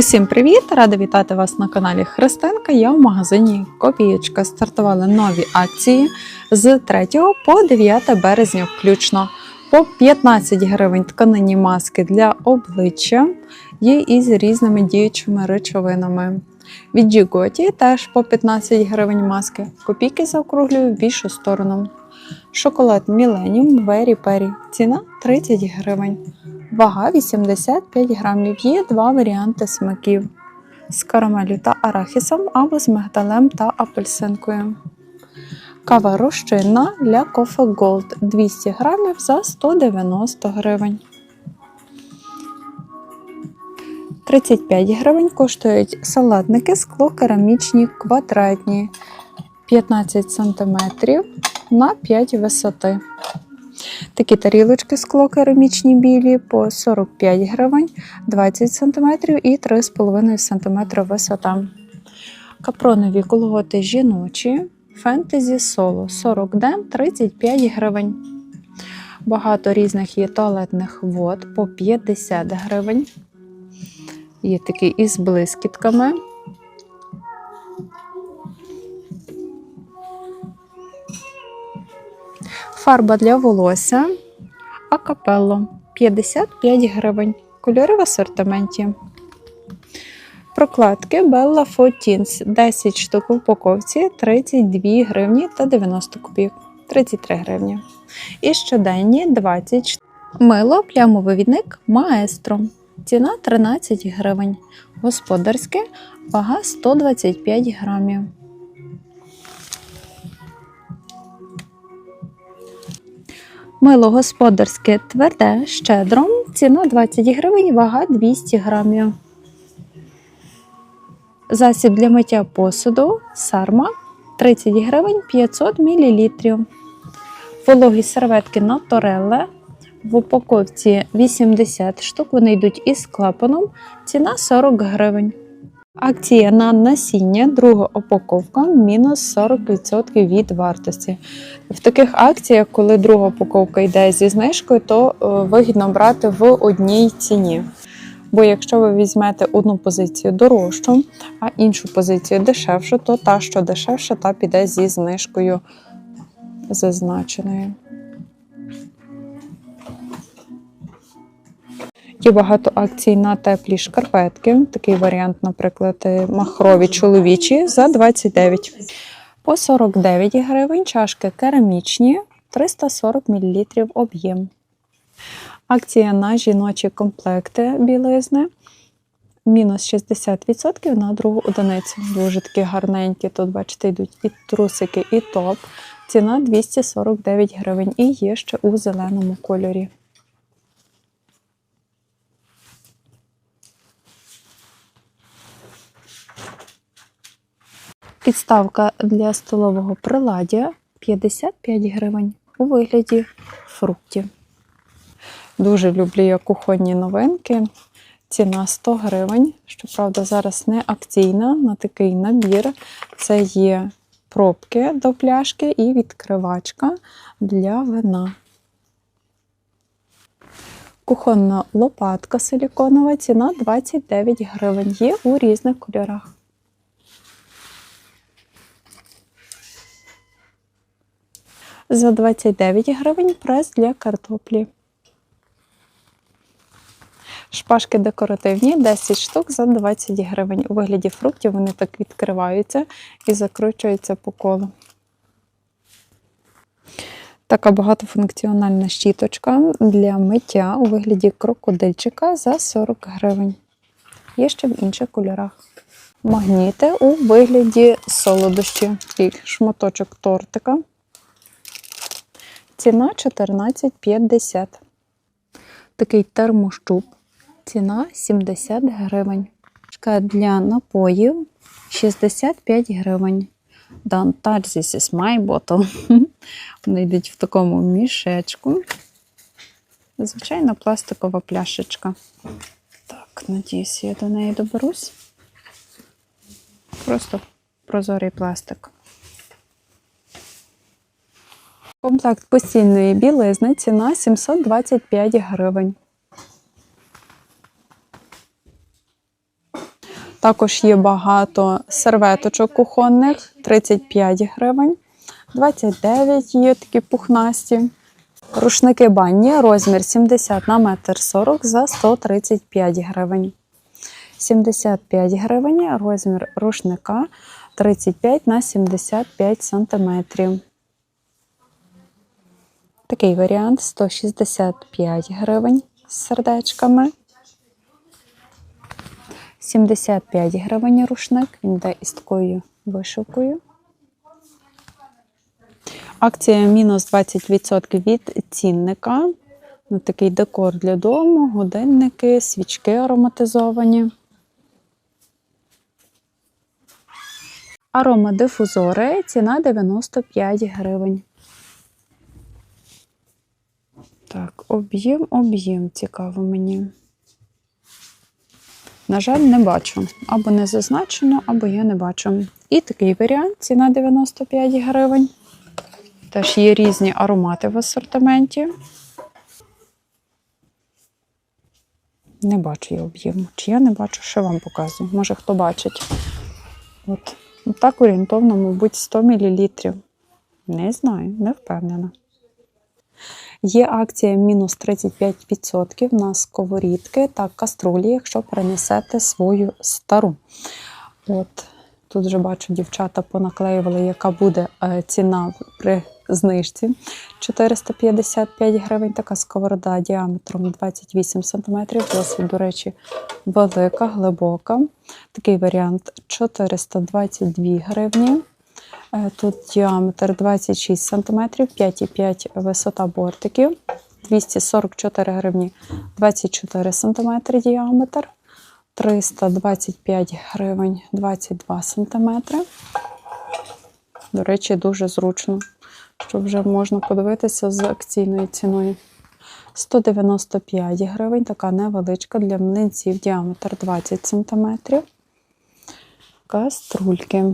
Усім привіт! Рада вітати вас на каналі Христинка. Я в магазині Копієчка. Стартували нові акції з 3 по 9 березня включно. По 15 гривень тканині маски для обличчя є із різними діючими речовинами. Від Джіготі теж по 15 гривень маски. Копійки заокруглюю в більшу сторону. Шоколад Millennium Very Peri. Ціна 30 гривень. Вага 85 грамів. Є два варіанти смаків: з карамелю та арахісом або з мигдалем та апельсинкою. Кава розчинна для Coffee Gold 200 грамів за 190 гривень. 35 гривень коштують салатники склокерамічні квадратні 15 см на 5 висоти. Такі тарілочки склокерамічні білі по 45 гривень, 20 см і 3,5 см висота. Капронові колготи жіночі, фентезі соло 40 ден 35 гривень. Багато різних є туалетних вод по 50 гривень. Є такі із блискітками. Фарба для волосся Акапелло 55 гривень. Кольори в асортименті. Прокладки Bella Fotins 10 штук в упаковці 32 гривні та 90 копійок 33 гривні. І щоденні 20. Мило плямовивідник Маестро. Ціна 13 гривень. Господарське вага 125 грамів. Мило господарське тверде, щедро. Ціна 20 гривень, вага 200 грамів. Засіб для миття посуду сарма 30 гривень 500 мл. Вологі серветки на тореле. В упаковці 80 штук. Вони йдуть із клапаном. Ціна 40 гривень. Акція на насіння, друга упаковка, мінус 40% від вартості. В таких акціях, коли друга упаковка йде зі знижкою, то е, вигідно брати в одній ціні. Бо якщо ви візьмете одну позицію дорожчу, а іншу позицію дешевшу, то та, що дешевша, та піде зі знижкою зазначеною. Є багато акцій на теплі шкарпетки. Такий варіант, наприклад, махрові чоловічі за 29. По 49 гривень чашки керамічні 340 мл об'єм. Акція на жіночі комплекти білизни. Мінус 60% на другу одиницю. Дуже такі гарненькі. Тут, бачите, йдуть і трусики, і топ. Ціна 249 гривень. І є ще у зеленому кольорі. Підставка для столового приладдя 55 гривень у вигляді фруктів. Дуже люблю я кухонні новинки. Ціна 100 гривень. Щоправда, зараз не акційна на такий набір. Це є пробки до пляшки і відкривачка для вина. Кухонна лопатка силіконова, ціна 29 гривень. Є у різних кольорах. За 29 гривень прес для картоплі. Шпажки декоративні, 10 штук за 20 гривень. У вигляді фруктів вони так відкриваються і закручуються по колу. Така багатофункціональна щіточка для миття у вигляді крокодильчика за 40 гривень. Є ще в інших кольорах. Магніти у вигляді солодощі. Такий шматочок тортика. Ціна 14,50. Такий термощуп. Ціна 70 гривень. Шка для напоїв 65 гривень. Don't touch this is my bottle. Вони йдуть в такому мішечку. Звичайна пластикова пляшечка. Так, надіюсь, я до неї доберусь. Просто прозорий пластик. Комплект постільної білизни ціна 725 гривень. Також є багато серветочок кухонних 35 гривень, 29 є такі пухнасті. Рушники банні, розмір 70 на 1,40 м за 135 гривень. 75 гривень, розмір рушника 35 на 75 сантиметрів. Такий варіант 165 гривень з сердечками. 75 гривень рушник, він йде із такою вишивкою. Акція мінус 20% від цінника. Ну, такий декор для дому, годинники, свічки ароматизовані. Аромадифузори, ціна 95 гривень. Так, об'єм, об'єм цікаво мені. На жаль, не бачу. Або не зазначено, або я не бачу. І такий варіант ціна 95 гривень. Теж є різні аромати в асортименті. Не бачу я об'єму. Чи я не бачу, що вам показую. Може, хто бачить. От. Так орієнтовно, мабуть, 100 мл. Не знаю, не впевнена. Є акція мінус 35% на сковорідки та каструлі, якщо принесете свою стару. От тут вже бачу, дівчата понаклеювали, яка буде е, ціна при знижці. 455 гривень така сковорода діаметром 28 см. Досить, до речі, велика, глибока. Такий варіант 422 гривні. Е, Тут діаметр 26 см, 5,5 висота бортиків, 244 гривні, 24 см діаметр, 325 гривень, 22 см. До речі, дуже зручно, що вже можна подивитися з акційною ціною. 195 гривень, така невеличка для млинців, діаметр 20 см. Каструльки.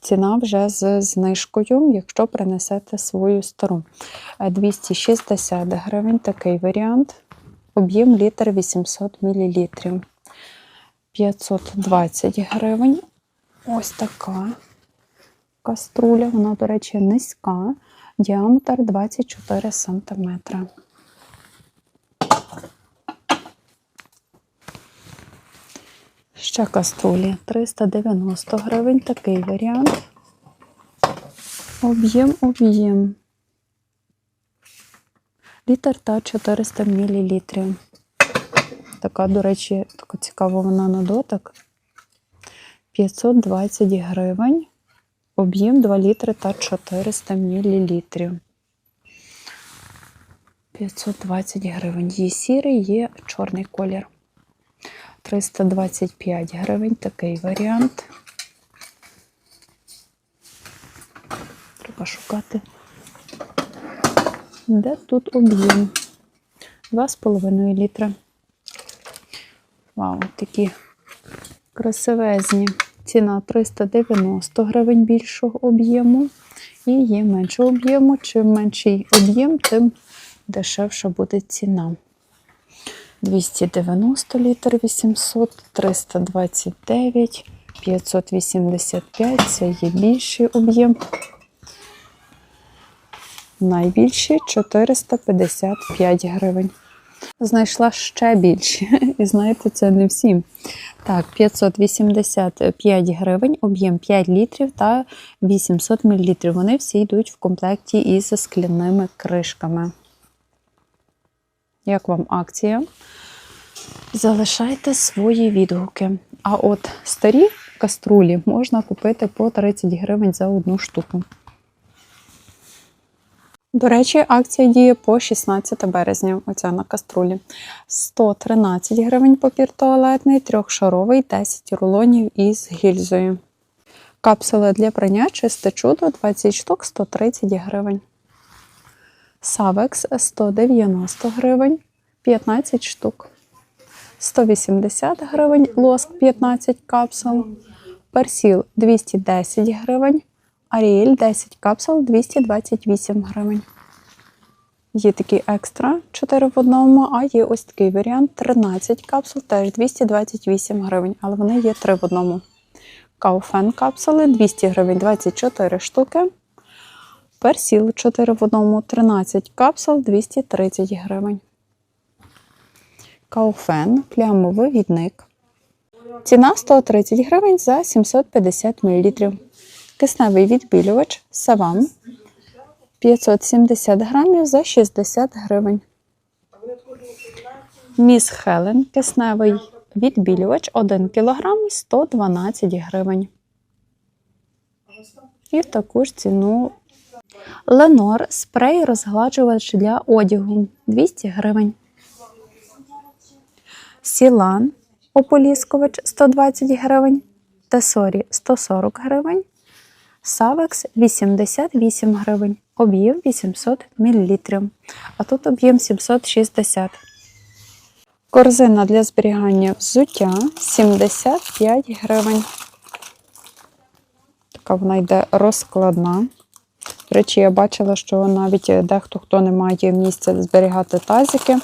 Ціна вже з знижкою, якщо принесете свою стару. Е, 260 гривень такий варіант. Об'єм літр 800 мл. 520 гривень. Ось така каструля. Вона, до речі, низька. Діаметр 24 см. Ще каструлі 390 гривень, такий варіант. Об'єм, об'єм. Літр та 400 мл. Така, до речі, така цікава вона на дотик. 520 гривень. Об'єм 2 літри та 400 мл. 520 гривень. Є сірий, є чорний колір. 325 гривень такий варіант. Треба шукати. Де тут об'єм? 2,5 літра. Вау, такі красивезні. Ціна 390 гривень більшого об'єму. І є меншого об'єму. Чим менший об'єм, тим дешевша буде ціна. 290 літр 800, 329, 585 це є більший об'єм. Найбільший 455 гривень. Знайшла ще більше. І знаєте, це не всім. Так, 585 гривень, об'єм 5 літрів та 800 мл. Вони всі йдуть в комплекті із скляними кришками. Як вам акція? Залишайте свої відгуки. А от старі каструлі можна купити по 30 гривень за одну штуку. До речі, акція діє по 16 березня. Оця на каструлі. 113 гривень папір туалетний, трьохшаровий, 10 рулонів із гільзою. Капсули для прання чисте чудо 20 штук 130 гривень. Савекс 190 гривень, 15 штук. 180 гривень, лоск 15 капсул. Персіл 210 гривень. Аріель 10 капсул 228 гривень. Є такий екстра 4 в одному, а є ось такий варіант 13 капсул, теж 228 гривень, але вони є 3 в одному. Кауфен капсули 200 гривень 24 штуки. Персіл 4 в одному 13 капсул 230 гривень. Кауфен плямовий відник. Ціна 130 гривень за 750 мл. Кисневий відбілювач Савам 570 грамів за 60 гривень. Міс Хелен кисневий відбілювач 1 кг 112 гривень. І в таку ж ціну Ленор спрей розгладжувач для одягу 200 гривень. Сілан ополіскувач 120 гривень. Тесорі 140 гривень. Савекс 88 гривень. Об'єм 800 мл. А тут об'єм 760. Корзина для зберігання взуття 75 гривень. Така вона йде розкладна. Речі, я бачила, що навіть дехто, хто не має місця зберігати тазики,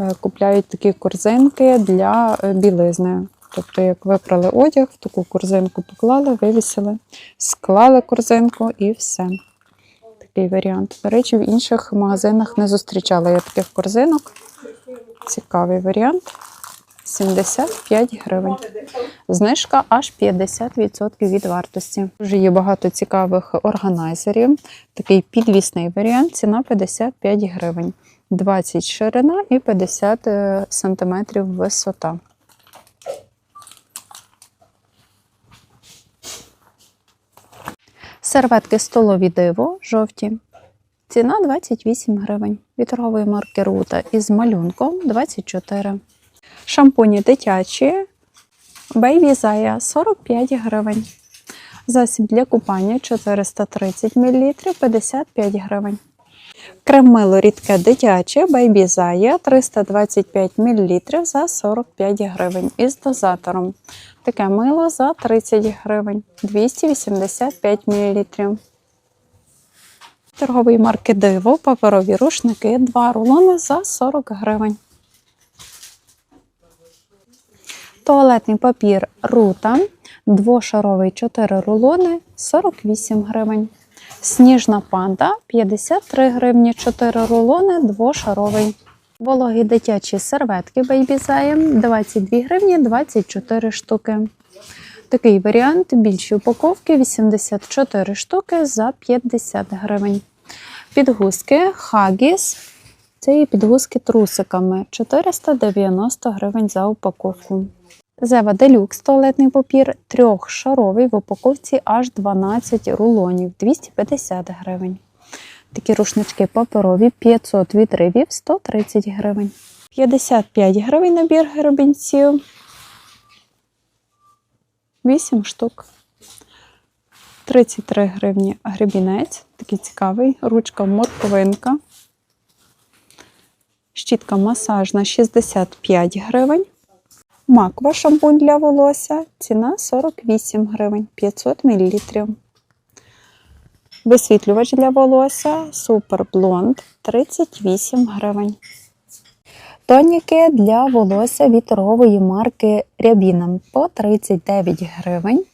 е, купляють такі корзинки для е, білизни. Тобто, як випрали одяг, в таку корзинку поклали, вивісили, склали корзинку і все. Такий варіант. До речі, в інших магазинах не зустрічала я таких корзинок. Цікавий варіант. 75 гривень. Знижка аж 50% від вартості. Вже є багато цікавих органайзерів. Такий підвісний варіант, ціна 55 гривень. 20 ширина і 50 е, сантиметрів висота. Серветки столові диво жовті. Ціна 28 гривень. Від торгової марки Рута із малюнком 24. Шампуні дитячі Baby Zaya 45 гривень. Засіб для купання 430 мл 55 гривень. Крем мило рідке дитяче Baby Zaya 325 мл за 45 гривень із дозатором. Таке мило за 30 гривень 285 мл. Торгової марки Диво паперові рушники 2 рулони за 40 гривень. Туалетний папір Рута двошаровий 4 рулони 48 гривень. Сніжна панда 53 гривні 4 рулони двошаровий. Вологі дитячі серветки Zayem 22 гривні 24 штуки. Такий варіант більші упаковки 84 штуки за 50 гривень. Підгузки Huggies. Це є підгузки трусиками 490 гривень за упаковку. Зева Делюкс туалетний папір трьохшаровий в упаковці аж 12 рулонів 250 гривень. Такі рушнички паперові 500 відривів 130 гривень. 55 гривень набір гребінців. 8 штук. 33 гривні гребінець. Такий цікавий. Ручка морковинка. Щітка масажна 65 гривень. Маква шампунь для волосся. Ціна 48 гривень 500 мл. Висвітлювач для волосся Супер Блонд 38 гривень. Тоніки для волосся від торгової марки Рябіном по 39 гривень.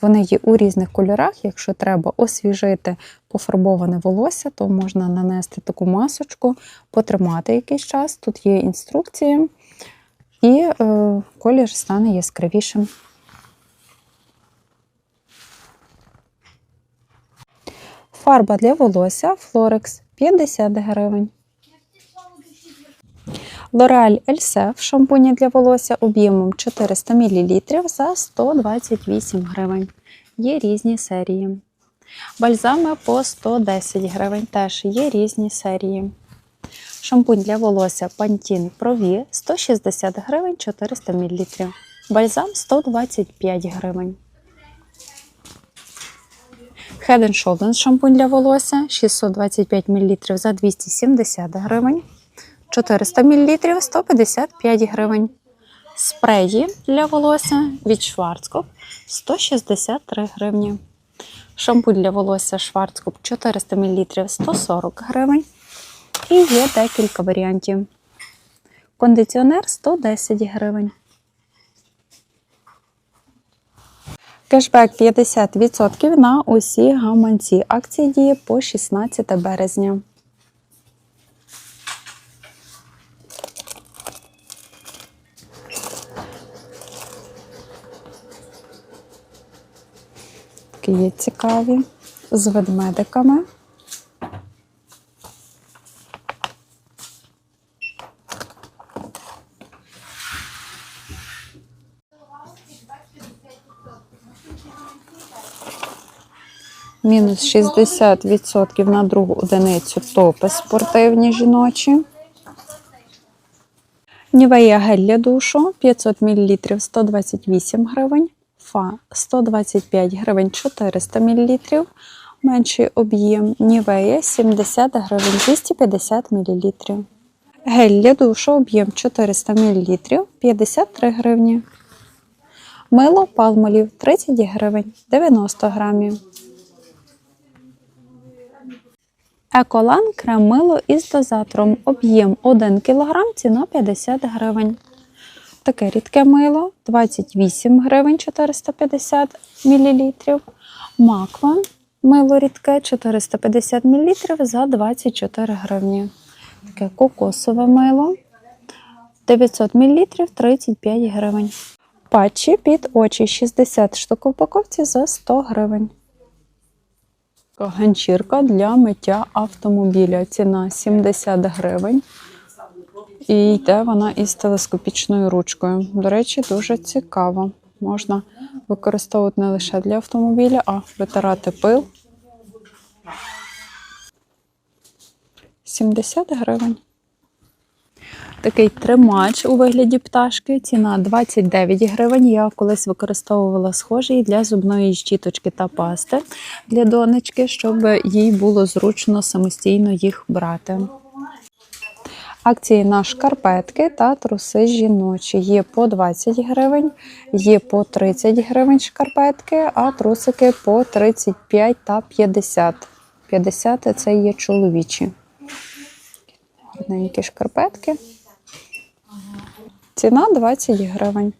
Вони є у різних кольорах. Якщо треба освіжити пофарбоване волосся, то можна нанести таку масочку, потримати якийсь час. Тут є інструкції, і е, колір стане яскравішим. Фарба для волосся Florex 50 гривень. L'Oreal Elsef шампуні для волосся об'ємом 400 мл за 128 гривень. Є різні серії. Бальзами по 110 гривень теж є різні серії. Шампунь для волосся Pantene Pro-V 160 гривень 400 мл. Бальзам 125 гривень. Head Shoulders шампунь для волосся 625 мл за 270 гривень. 400 мл 155 гривень. Спреї для волосся від Schwarzkopf 163 гривні. Шампунь для волосся Шварцкоп 400 мл 140 гривень. І є декілька варіантів. Кондиціонер 110 гривень. Кешбек 50% на усі гаманці. Акція діє по 16 березня. Є цікаві з ведмедиками. Мінус 60% на другу одиницю топи спортивні жіночі. Нівея гель для душу 500 мл 128 гривень. Фа 125 гривень 400 мл. Менший об'єм Нівея 70 гривень 250 мл. Гель для душу об'єм 400 мл 53 гривні. Мило палмолів 30 гривень 90 грамів. Еколан крем мило із дозатором. Об'єм 1 кг, ціна 50 гривень. Таке рідке мило 28 гривень 450 мл. Маква мило рідке 450 мл за 24 гривні. Таке кокосове мило 900 мл 35 гривень. Патчі під очі 60 штук в упаковці за 100 гривень. Ганчірка для миття автомобіля. Ціна 70 гривень. І йде вона із телескопічною ручкою. До речі, дуже цікаво. Можна використовувати не лише для автомобіля, а витирати пил. 70 гривень. Такий тримач у вигляді пташки. Ціна 29 гривень. Я колись використовувала схожий для зубної щіточки та пасти для донечки, щоб їй було зручно самостійно їх брати. Акції на шкарпетки та труси жіночі. Є по 20 гривень, є по 30 гривень шкарпетки, а трусики по 35 та 50. 50 це є чоловічі. Гарненькі шкарпетки. Ціна 20 гривень.